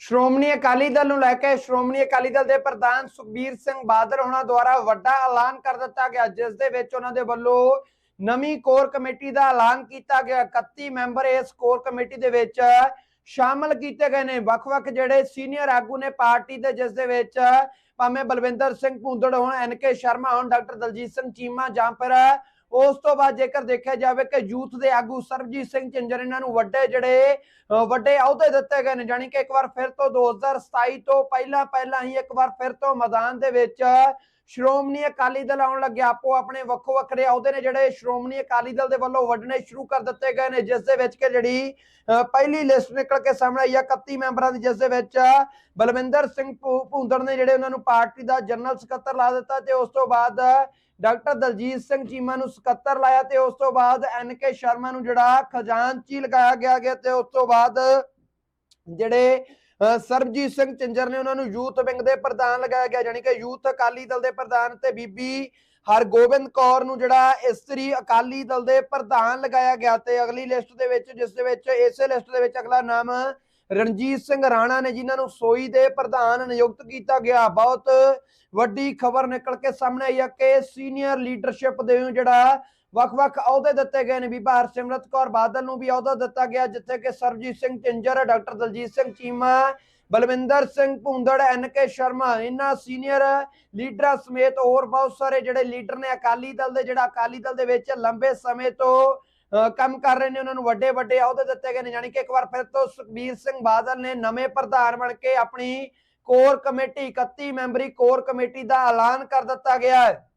ਸ਼੍ਰੋਮਣੀ ਅਕਾਲੀ ਦਲ ਨੂੰ ਲੈ ਕੇ ਸ਼੍ਰੋਮਣੀ ਅਕਾਲੀ ਦਲ ਦੇ ਪ੍ਰਧਾਨ ਸੁਖਬੀਰ ਸਿੰਘ ਬਾਦਲ ਹੋਣਾ ਦੁਆਰਾ ਵੱਡਾ ਐਲਾਨ ਕਰ ਦਿੱਤਾ ਗਿਆ, ਜਿਸ ਦੇ ਵਿੱਚ ਉਹਨਾਂ ਦੇ ਵੱਲੋਂ ਨਵੀਂ ਕੋਰ ਕਮੇਟੀ ਦਾ ਐਲਾਨ ਕੀਤਾ ਗਿਆ। 31 ਮੈਂਬਰ ਇਸ ਕੋਰ ਕਮੇਟੀ ਦੇ ਵਿੱਚ ਸ਼ਾਮਲ ਕੀਤੇ ਗਏ ਨੇ। ਵੱਖ-ਵੱਖ ਜਿਹੜੇ ਸੀਨੀਅਰ ਆਗੂ ਨੇ ਪਾਰਟੀ ਦੇ, ਜਿਸ ਦੇ ਵਿੱਚ ਭਾਵੇਂ ਬਲਵਿੰਦਰ ਸਿੰਘ ਭੁੰਦੜ ਹੋਣ ਐਨਕੇ ਸ਼ਰਮਾ ਹੋਣ, ਡਾਕਟਰ ਦਲਜੀਤ ਸਿੰਘ ਚੀਮਾ ਜਾਂ ਫਿਰ ਉਸ ਤੋਂ ਬਾਅਦ ਜੇਕਰ ਦੇਖਿਆ ਜਾਵੇ ਕਿ ਯੂਥ ਦੇ ਆਗੂ ਸਰਬਜੀਤ ਸਿੰਘ ਚੰਜਰ ਇਹਨਾਂ ਨੂੰ ਵੱਡੇ ਜਿਹੜੇ ਵੱਡੇ ਅਹੁਦੇ ਦਿੱਤੇ ਗਏ ਨੇ ਜਾਨੀ ਕਿ ਇੱਕ ਵਾਰ ਫਿਰ ਤੋਂ 2027 ਤੋਂ ਪਹਿਲਾਂ ਪਹਿਲਾਂ ਹੀ ਇੱਕ ਵਾਰ ਫਿਰ ਤੋਂ ਮੈਦਾਨ ਦੇ ਵਿੱਚ ਸ਼੍ਰੋਮਣੀ ਅਕਾਲੀ ਦਲ ਆਉਣ ਲੱਗਿਆ ਆਪੋ ਆਪਣੇ ਵੱਖੋ ਵੱਖਰੇ ਅਹੁਦੇ ਨੇ ਜਿਹੜੇ ਸ਼੍ਰੋਮਣੀ ਅਕਾਲੀ ਦਲ ਦੇ ਵੱਲੋਂ ਵੱਢਣੇ ਸ਼ੁਰੂ ਕਰ ਦਿੱਤੇ ਗਏ ਨੇ ਜਿਸ ਦੇ ਵਿੱਚ ਕਿ ਜਿਹੜੀ ਅ, ਪਹਿਲੀ ਲਿਸਟ ਨਿਕਲ ਕੇ ਸਾਹਮਣੇ ਆਈ ਆ 31 ਮੈਂਬਰਾਂ ਦੀ ਜਿਸ ਦੇ ਵਿੱਚ ਬਲਵਿੰਦਰ ਸਿੰਘ ਭੂ- ਭੂੰਦੜ ਨੇ ਜਿਹੜੇ ਉਹਨਾਂ ਨੂੰ ਪਾਰਟੀ ਦਾ ਜਨਰਲ ਸਕੱਤਰ ਲਾ ਦਿੱਤਾ ਤੇ ਉਸ ਤੋਂ ਬਾਅਦ ਡਾਕਟਰ ਦਲਜੀਤ ਸਿੰਘ ਚੀਮਾ ਨੂੰ ਸਕੱਤਰ ਲਾਇਆ ਤੇ ਉਸ ਤੋਂ ਬਾਅਦ ਐਨ ਕੇ ਸ਼ਰਮਾ ਨੂੰ ਜਿਹੜਾ ਖਜ਼ਾਨਚੀ ਲਗਾਇਆ ਗਿਆ ਗਿਆ ਤੇ ਉਸ ਤੋਂ ਬਾਅਦ ਜਿਹੜੇ ਸਰਬਜੀਤ ਸਿੰਘ ਚੰਜਰ ਨੇ ਉਹਨਾਂ ਨੂੰ ਯੂਥ ਵਿੰਗ ਦੇ ਪ੍ਰਧਾਨ ਲਗਾਇਆ ਗਿਆ ਯਾਨੀ ਕਿ ਯੂਥ ਅਕਾਲੀ ਦਲ ਦੇ ਪ੍ਰਧਾਨ ਤੇ ਬੀਬੀ ਹਰਗੋਬਿੰਦ ਕੌਰ ਨੂੰ ਜਿਹੜਾ ਇਸਤਰੀ ਅਕਾਲੀ ਦਲ ਦੇ ਪ੍ਰਧਾਨ ਲਗਾਇਆ ਗਿਆ ਤੇ ਅਗਲੀ ਲਿਸਟ ਦੇ ਵਿੱਚ, ਜਿਸ ਦੇ ਵਿੱਚ, ਇਸੇ ਲਿਸਟ ਦੇ ਵਿੱਚ ਅਗਲਾ ਨਾਮ ਰਣਜੀਤ ਸਿੰਘ ਰਾਣਾ ਨੇ ਜਿਨ੍ਹਾਂ ਨੂੰ ਸੋਈ ਦੇ ਪ੍ਰਧਾਨ ਨਿਯੁਕਤ ਕੀਤਾ ਗਿਆ। ਬਹੁਤ ਵੱਡੀ ਖਬਰ ਨਿਕਲ ਕੇ ਸਾਹਮਣੇ ਆਈ ਹੈ ਕਿ ਸੀਨੀਅਰ ਲੀਡਰਸ਼ਿਪ ਦੇ ਜਿਹੜਾ ਵੱਖ-ਵੱਖ ਅਹੁਦੇ ਦਿੱਤੇ ਗਏ ਨੇ। ਬੀਬਾ ਹਰਸਿਮਰਤ ਕੌਰ ਬਾਦਲ ਨੂੰ ਵੀ ਅਹੁਦਾ ਦਿੱਤਾ ਗਿਆ, ਜਿੱਥੇ ਕਿ Sarabjit Singh Jhinjar, doctor Daljit Singh Cheema, Balwinder Singh Bhundar, N K Sharma ਇਹਨਾਂ ਸੀਨੀਅਰ ਲੀਡਰਾਂ ਸਮੇਤ ਹੋਰ ਬਹੁਤ ਸਾਰੇ ਜਿਹੜੇ ਲੀਡਰ ਨੇ ਅਕਾਲੀ ਦਲ ਦੇ, ਜਿਹੜਾ ਅਕਾਲੀ ਦਲ ਦੇ ਵਿੱਚ ਲੰਬੇ ਸਮੇਂ ਤੋਂ ਕੰਮ ਕਰ ਰਹੇ ਨੇ, ਉਹਨਾਂ ਨੂੰ ਵੱਡੇ ਵੱਡੇ ਅਹੁਦੇ ਦਿੱਤੇ ਗਏ ਨੇ, ਯਾਨੀ ਕਿ ਇੱਕ ਵਾਰ ਫਿਰ ਤੋਂ ਸੁਖਬੀਰ ਸਿੰਘ ਬਾਦਲ ਨੇ ਨਵੇਂ ਪ੍ਰਧਾਨ ਬਣ ਕੇ ਆਪਣੀ ਕੋਰ ਕਮੇਟੀ 31 ਮੈਂਬਰੀ ਕੋਰ ਕਮੇਟੀ ਦਾ ਐਲਾਨ ਕਰ ਦਿੱਤਾ ਗਿਆ ਹੈ।